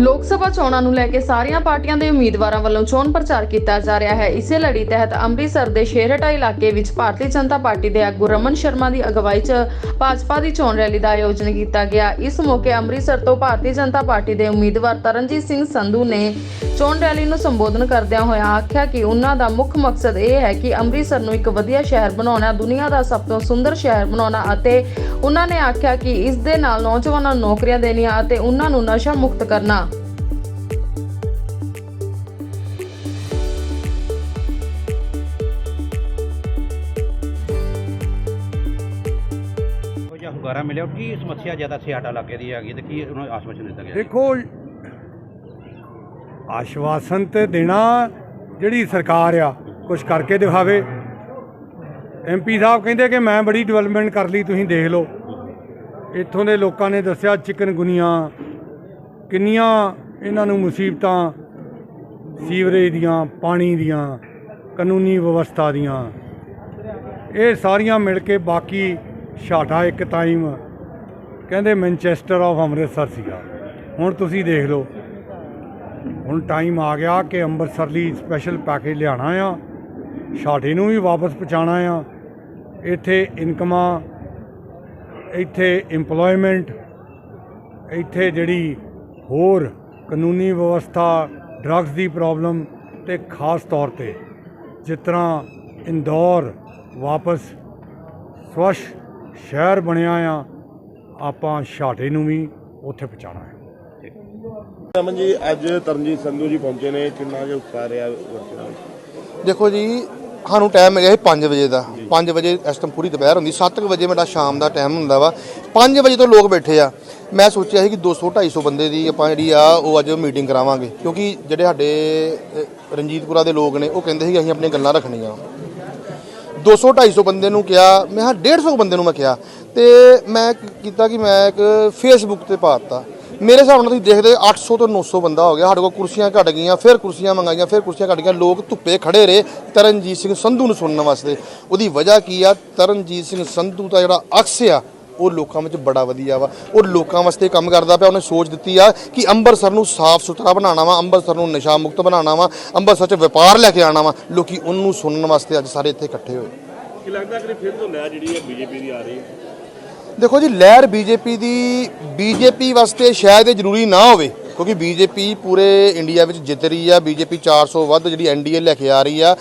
ਲੋਕ ਸਭਾ ਚੋਣਾਂ ਨੂੰ ਲੈ ਕੇ ਸਾਰੀਆਂ ਪਾਰਟੀਆਂ ਦੇ ਉਮੀਦਵਾਰਾਂ ਵੱਲੋਂ ਚੋਣ ਪ੍ਰਚਾਰ ਕੀਤਾ ਜਾ ਰਿਹਾ ਹੈ। ਇਸੇ ਲੜੀ ਤਹਿਤ ਅੰਮ੍ਰਿਤਸਰ ਦੇ ਸ਼ੇਰਟਾ ਇਲਾਕੇ ਵਿੱਚ ਭਾਰਤੀ ਜਨਤਾ ਪਾਰਟੀ ਦੇ ਆਗੂ ਰਮਨ ਸ਼ਰਮਾ ਦੀ ਅਗਵਾਈ 'ਚ ਭਾਜਪਾ ਦੀ ਚੋਣ ਰੈਲੀ ਦਾ ਆਯੋਜਨ ਕੀਤਾ ਗਿਆ। ਇਸ ਮੌਕੇ ਅੰਮ੍ਰਿਤਸਰ ਤੋਂ ਭਾਰਤੀ ਜਨਤਾ ਪਾਰਟੀ ਦੇ ਉਮੀਦਵਾਰ ਤਰਨਜੀਤ ਸਿੰਘ ਸੰਧੂ ਨੇ ਚੋਣ ਰੈਲੀ ਨੂੰ ਸੰਬੋਧਨ ਕਰਦਿਆਂ ਹੋਇਆਂ ਆਖਿਆ ਕਿ ਉਹਨਾਂ ਦਾ ਮੁੱਖ ਮਕਸਦ ਇਹ ਹੈ ਕਿ ਅੰਮ੍ਰਿਤਸਰ ਨੂੰ ਇੱਕ ਵਧੀਆ ਸ਼ਹਿਰ ਬਣਾਉਣਾ, ਦੁਨੀਆ ਦਾ ਸਭ ਤੋਂ ਸੁੰਦਰ ਸ਼ਹਿਰ ਬਣਾਉਣਾ ਅਤੇ ਉਹਨਾਂ ਨੇ ਆਖਿਆ ਕਿ ਇਸ ਦੇ ਨਾਲ ਨੌਜਵਾਨਾਂ ਨੂੰ ਨੌਕਰੀਆਂ ਦੇਣੀਆਂ ਅਤੇ ਉਹਨਾਂ ਨੂੰ ਨਸ਼ਾ ਮੁਕਤ ਕਰਨਾ। ਉਹ ਜਿਹਾ ਹੁੰਗਾਰਾ ਮਿਲਿਆ ਕੀ ਸਮੱਸਿਆ ਜ਼ਿਆਦਾ ਸਿਆਟਾ ਲੱਗੇ ਦੀ ਹੈਗੀ ਤੇ ਕੀ ਉਹਨਾਂ ਨੂੰ ਆਸ਼ਵਾਸਨ ਦਿੱਤਾ ਗਿਆ? ਦੇਖੋ ਆਸ਼ਵਾਸਨ ਤੇ ਦੇਣਾ ਜਿਹੜੀ ਸਰਕਾਰ ਆ ਕੁਝ ਕਰਕੇ ਦਿਖਾਵੇ। ਐਮਪੀ ਸਾਹਿਬ ਕਹਿੰਦੇ ਕਿ ਮੈਂ ਬੜੀ ਡਿਵੈਲਪਮੈਂਟ ਕਰ ਲਈ, ਤੁਸੀਂ ਦੇਖ ਲਓ। ਇੱਥੋਂ ਦੇ ਲੋਕਾਂ ਨੇ ਦੱਸਿਆ, ਚਿਕਨ ਗੁਨੀਆਂ, ਕਿੰਨੀਆਂ ਇਹਨਾਂ ਨੂੰ ਮੁਸੀਬਤਾਂ, ਸੀਵਰੇਜ ਦੀਆਂ, ਪਾਣੀ ਦੀਆਂ, ਕਾਨੂੰਨੀ ਵਿਵਸਥਾ ਦੀਆਂ। ਇਹ ਸਾਰੀਆਂ ਮਿਲ ਕੇ ਬਾਕੀ ਛਾਟਾ ਇੱਕ ਟਾਈਮ ਕਹਿੰਦੇ ਮੈਨਚੈਸਟਰ ਆਫ ਅੰਮ੍ਰਿਤਸਰ ਸੀਗਾ। ਹੁਣ ਤੁਸੀਂ ਦੇਖ ਲਓ। ਹੁਣ ਟਾਈਮ ਆ ਗਿਆ ਕਿ ਅੰਮ੍ਰਿਤਸਰ ਲਈ ਸਪੈਸ਼ਲ ਪੈਕੇਜ ਲਿਆਣਾ ਆ। ਛਾਟੇ ਨੂੰ ਵੀ ਵਾਪਸ ਪਹੁੰਚਾਉਣਾ ਆ। ਇੱਥੇ ਇਨਕਮਾਂ ਇੱਥੇ EMPLOYMENT ਇੱਥੇ ਜਿਹੜੀ ਹੋਰ ਕਾਨੂੰਨੀ ਵਿਵਸਥਾ ਡਰੱਗਸ ਦੀ ਪ੍ਰੋਬਲਮ ਤੇ ਖਾਸ ਤੌਰ ਤੇ ਜਿਸ ਤਰ੍ਹਾਂ ਇੰਦੌਰ ਵਾਪਸ ਸਵੱਛ ਸ਼ਹਿਰ ਬਣਿਆ ਆ ਆਪਾਂ ਛਾਟੇ ਨੂੰ ਵੀ ਉੱਥੇ ਪਹੁੰਚਾਉਣਾ ਹੈ। ਰਮਨ ਜੀ ਅੱਜ ਤਰਨਜੀਤ ਸੰਧੂ ਜੀ ਪਹੁੰਚੇ ਨੇ ਕਿੰਨਾ ਜਿਹਾ ਉਤਸ਼ਾਹ ਰਿਹਾ ਦੇਖੋ ਜੀ ਸਾਨੂੰ ਟਾਈਮ ਮਿਲਿਆ ਸੀ 5 ਵਜੇ ਦਾ। 5 ਵਜੇ ਇਸ ਟਾਈਮ ਪੂਰੀ ਦੁਪਹਿਰ ਹੁੰਦੀ। 7 ਵਜੇ ਮੇਰਾ ਸ਼ਾਮ ਦਾ ਟਾਈਮ ਹੁੰਦਾ ਵਾ। 5 ਵਜੇ ਤੋਂ ਲੋਕ ਬੈਠੇ ਆ। ਮੈਂ ਸੋਚਿਆ ਸੀ ਕਿ 200 250 ਬੰਦੇ ਦੀ ਆਪਾਂ ਜਿਹੜੀ ਆ, ਉਹ ਅੱਜ ਮੀਟਿੰਗ ਕਰਾਵਾਂਗੇ। ਕਿਉਂਕਿ ਜਿਹੜੇ ਸਾਡੇ ਰਣਜੀਤਪੁਰਾ ਦੇ ਲੋਕ ਨੇ, ਉਹ ਕਹਿੰਦੇ ਸੀ ਅਸੀਂ ਆਪਣੀਆਂ ਗੱਲਾਂ ਰੱਖਣੀਆਂ। 200 250 ਬੰਦੇ ਨੂੰ ਕਿਹਾ। ਮੈਂ ਹਾਂ 150 ਬੰਦੇ ਨੂੰ ਮੈਂ ਕਿਹਾ। ਤੇ ਮੈਂ ਕੀਤਾ ਕਿ ਮੈਂ ਇੱਕ ਫੇਸਬੁੱਕ ਤੇ ਪਾਤਾ ਮੇਰੇ ਹਿਸਾਬ ਨਾਲ ਤੁਸੀਂ ਦੇਖਦੇ 800 ਤੋਂ 900 ਬੰਦਾ ਹੋ ਗਿਆ, ਸਾਡੇ ਕੋਲ ਕੁਰਸੀਆਂ ਘਟ ਗਈਆਂ, ਫਿਰ ਕੁਰਸੀਆਂ ਮੰਗਾਈਆਂ, ਫਿਰ ਕੁਰਸੀਆਂ ਘਟ ਗਈਆਂ, ਲੋਕ ਧੁੱਪੇ ਖੜੇ ਰਹੇ ਤਰਨਜੀਤ ਸਿੰਘ ਸੰਧੂ ਨੂੰ ਸੁਣਨ ਵਾਸਤੇ। ਉਹਦੀ ਵਜ੍ਹਾ ਕੀ ਆ? ਤਰਨਜੀਤ ਸਿੰਘ ਸੰਧੂ ਦਾ ਜਿਹੜਾ ਅਕਸ ਆ, ਉਹ ਲੋਕਾਂ ਵਿੱਚ ਬੜਾ ਵਧੀਆ ਵਾ। ਉਹ ਲੋਕਾਂ ਵਾਸਤੇ ਕੰਮ ਕਰਦਾ ਪਿਆ, ਉਹਨੇ ਸੋਚ ਦਿੱਤੀ ਆ ਕਿ ਅੰਮ੍ਰਿਤਸਰ ਨੂੰ ਸਾਫ਼ ਸੁਥਰਾ ਬਣਾਉਣਾ ਵਾ, ਅੰਮ੍ਰਿਤਸਰ ਨੂੰ ਨਸ਼ਾ ਮੁਕਤ ਬਣਾਉਣਾ ਵਾ, ਅੰਮ੍ਰਿਤਸਰ 'ਚ ਵਪਾਰ ਲੈ ਕੇ ਆਉਣਾ ਵਾ। ਲੋਕੀ ਉਹਨੂੰ ਸੁਣਨ ਵਾਸਤੇ ਅੱਜ ਸਾਰੇ ਇੱਥੇ ਇਕੱਠੇ ਹੋਏ। ਕੀ ਲੱਗਦਾ ਕਿ ਫਿਰ ਤੋਂ ਲੈ ਜਿਹੜੀ ਹੈ ਬੀਜੇਪੀ ਦੀ ਆ ਰਹੀ? ਹੈ ਦੇਖੋ ਜੀ, ਲਹਿਰ ਬੀਜੇਪੀ ਦੀ, ਬੀਜੇਪੀ ਵਾਸਤੇ ਸ਼ਾਇਦ ਇਹ ਜ਼ਰੂਰੀ ਨਾ ਹੋਵੇ, ਕਿਉਂਕਿ ਬੀਜੇਪੀ ਪੂਰੇ ਇੰਡੀਆ ਵਿੱਚ ਜਿੱਤ ਰਹੀ ਆ, ਬੀਜੇਪੀ 400 ਵੱਧ ਜਿਹੜੀ ਐਨਡੀਏ ਲੈ ਕੇ ਆ ਰਹੀ ਆ।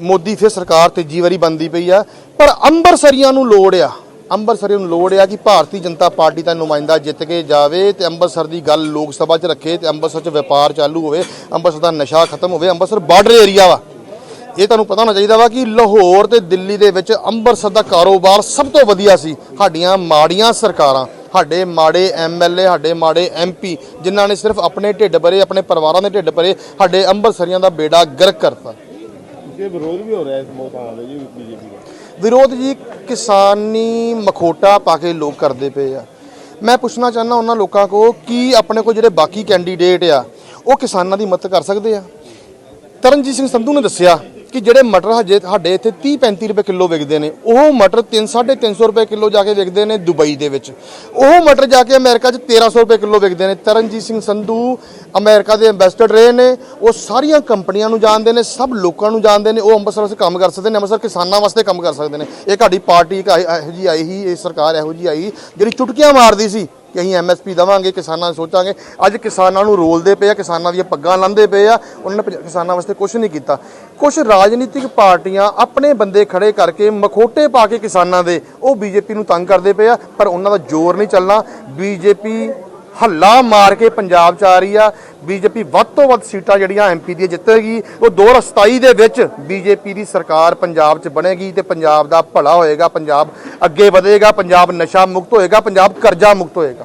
ਮੋਦੀ ਫਿਰ ਸਰਕਾਰ ਤੀਜੀ ਵਾਰੀ ਬੰਦੀ ਪਈ ਆ, ਪਰ ਅੰਮ੍ਰਿਤਸਰੀਆਂ ਨੂੰ ਲੋੜ ਆ ਅੰਮ੍ਰਿਤਸਰੀਆਂ ਨੂੰ ਲੋੜ ਆ ਕਿ ਭਾਰਤੀ ਜਨਤਾ ਪਾਰਟੀ ਦਾ ਨੁਮਾਇੰਦਾ ਜਿੱਤ ਕੇ ਜਾਵੇ ਤੇ ਅੰਮ੍ਰਿਤਸਰ ਦੀ ਗੱਲ ਲੋਕ ਸਭਾ 'ਚ ਰੱਖੇ ਤੇ ਅੰਮ੍ਰਿਤਸਰ 'ਚ ਵਪਾਰ ਚਾਲੂ ਹੋਵੇ ਅੰਮ੍ਰਿਤਸਰ ਦਾ ਨਸ਼ਾ ਖਤਮ ਹੋਵੇ ਅੰਮ੍ਰਿਤਸਰ ਬਾਰਡਰ ਏਰੀਆ ਵਾ। ਇਹ ਤੁਹਾਨੂੰ ਪਤਾ ਹੋਣਾ ਚਾਹੀਦਾ ਵਾ ਕਿ ਲਾਹੌਰ ਤੇ ਦਿੱਲੀ ਦੇ ਵਿੱਚ ਅੰਮ੍ਰਿਤਸਰ ਦਾ ਕਾਰੋਬਾਰ ਸਭ ਤੋਂ ਵਧੀਆ ਸੀ। ਸਾਡੀਆਂ ਮਾੜੀਆਂ ਸਰਕਾਰਾਂ ਸਾਡੇ ਮਾੜੇ ਐਮਐਲਏ ਸਾਡੇ ਮਾੜੇ ਐਮਪੀ ਜਿਨ੍ਹਾਂ ਨੇ ਸਿਰਫ ਆਪਣੇ ਢਿੱਡ ਭਰੇ ਆਪਣੇ ਪਰਿਵਾਰਾਂ ਦੇ ਢਿੱਡ ਭਰੇ ਸਾਡੇ ਅੰਮ੍ਰਿਤਸਰੀਆਂ ਦਾ ਬੇੜਾ ਗਰਕ ਕਰਤਾ। ਇਹ ਵਿਰੋਧ ਵੀ ਹੋ ਰਿਹਾ ਇਸ ਮੋਤਾਂ ਦਾ ਜੀ ਬੀਜੇਪੀ ਦਾ। ਵਿਰੋਧ ਜੀ ਕਿਸਾਨੀ ਮਖੋਟਾ ਪਾ ਕੇ ਲੋਕ ਕਰਦੇ ਪਏ ਆ। ਮੈਂ ਪੁੱਛਣਾ ਚਾਹੁੰਦਾ ਉਹਨਾਂ ਲੋਕਾਂ ਕੋ ਕੀ ਆਪਣੇ ਕੋਲ ਜਿਹੜੇ ਬਾਕੀ ਕੈਂਡੀਡੇਟ ਆ ਉਹ ਕਿਸਾਨਾਂ ਦੀ ਮਦਦ ਕਰ ਸਕਦੇ ਆ? ਤਰਨਜੀਤ ਸਿੰਘ ਸੰਧੂ ਨੇ ਦੱਸਿਆ ਕਿ ਜਿਹੜੇ ਮਟਰ ਹਜੇ ਸਾਡੇ ਇੱਥੇ 30 35 ਰੁਪਏ ਕਿਲੋ ਵਿਕਦੇ ਨੇ, ਉਹ ਮਟਰ 3 350 ਰੁਪਏ ਕਿਲੋ ਜਾ ਕੇ ਵਿਕਦੇ ਨੇ ਦੁਬਈ ਦੇ ਵਿੱਚ। ਉਹ ਮਟਰ ਜਾ ਕੇ ਅਮਰੀਕਾ 'ਚ 1300 ਰੁਪਏ ਕਿਲੋ ਵਿਕਦੇ ਨੇ। ਤਰਨਜੀਤ ਸਿੰਘ ਸੰਧੂ ਅਮਰੀਕਾ ਦੇ ਐਮਬੈਸਡਰ ਰਹੇ ਨੇ। ਉਹ ਸਾਰੀਆਂ ਕੰਪਨੀਆਂ ਨੂੰ ਜਾਣਦੇ ਨੇ, ਸਭ ਲੋਕਾਂ ਨੂੰ ਜਾਣਦੇ ਨੇ। ਉਹ ਅੰਮ੍ਰਿਤਸਰ ਵਾਸਤੇ ਕੰਮ ਕਰ ਸਕਦੇ ਨੇ, ਅੰਮ੍ਰਿਤਸਰ ਕਿਸਾਨਾਂ ਵਾਸਤੇ ਕੰਮ ਕਰ ਸਕਦੇ ਨੇ। ਇਹ ਸਾਡੀ ਪਾਰਟੀ ਇੱਕ ਇਹੋ ਇਹੋ ਜਿਹੀ ਆਈ ਹੀ ਇਹ ਸਰਕਾਰ ਇਹੋ ਜਿਹੀ ਆਈ ਜਿਹੜੀ ਚੁਟਕੀਆਂ ਮਾਰਦੀ ਸੀ। ਕਿ ਅਸੀਂ ਐਮਐਸਪੀ ਦਵਾਂਗੇ, ਕਿਸਾਨਾਂ ਨੂੰ ਸੋਚਾਂਗੇ। ਅੱਜ ਕਿਸਾਨਾਂ ਨੂੰ ਰੋਲਦੇ ਪਏ ਆ, ਕਿਸਾਨਾਂ ਦੀਆਂ ਪੱਗਾਂ ਲਾਂਦੇ ਪਏ ਆ, ਉਹਨਾਂ ਨੇ ਕਿਸਾਨਾਂ ਵਾਸਤੇ ਕੁਝ ਨਹੀਂ ਕੀਤਾ। ਕੁਝ ਰਾਜਨੀਤਿਕ ਪਾਰਟੀਆਂ ਆਪਣੇ ਬੰਦੇ ਖੜੇ ਕਰਕੇ ਮਖੋਟੇ ਪਾ ਕੇ ਕਿਸਾਨਾਂ ਦੇ, ਉਹ ਬੀਜੇਪੀ ਨੂੰ ਤੰਗ ਕਰਦੇ ਪਏ ਆ, ਪਰ ਉਹਨਾਂ ਦਾ ਜ਼ੋਰ ਨਹੀਂ ਚੱਲਣਾ। ਬੀਜੇਪੀ ਹੱਲਾ ਮਾਰ ਕੇ ਪੰਜਾਬ ਚ ਆ ਰਹੀ ਆ। ਬੀਜੇਪੀ ਵੱਧ ਤੋਂ ਵੱਧ ਸੀਟਾਂ ਜਿਹੜੀਆਂ ਐਮਪੀ ਦੀਆਂ ਜਿੱਤੇਗੀ, ਉਹ 2027 ਦੇ ਵਿੱਚ ਬੀਜੇਪੀ ਦੀ ਸਰਕਾਰ ਪੰਜਾਬ 'ਚ ਬਣੇਗੀ ਤੇ ਪੰਜਾਬ ਦਾ ਭਲਾ ਹੋਏਗਾ, ਪੰਜਾਬ ਅੱਗੇ ਵਧੇਗਾ, ਪੰਜਾਬ ਨਸ਼ਾ ਮੁਕਤ ਹੋਏਗਾ, ਪੰਜਾਬ ਕਰਜ਼ਾ ਮੁਕਤ ਹੋਏਗਾ।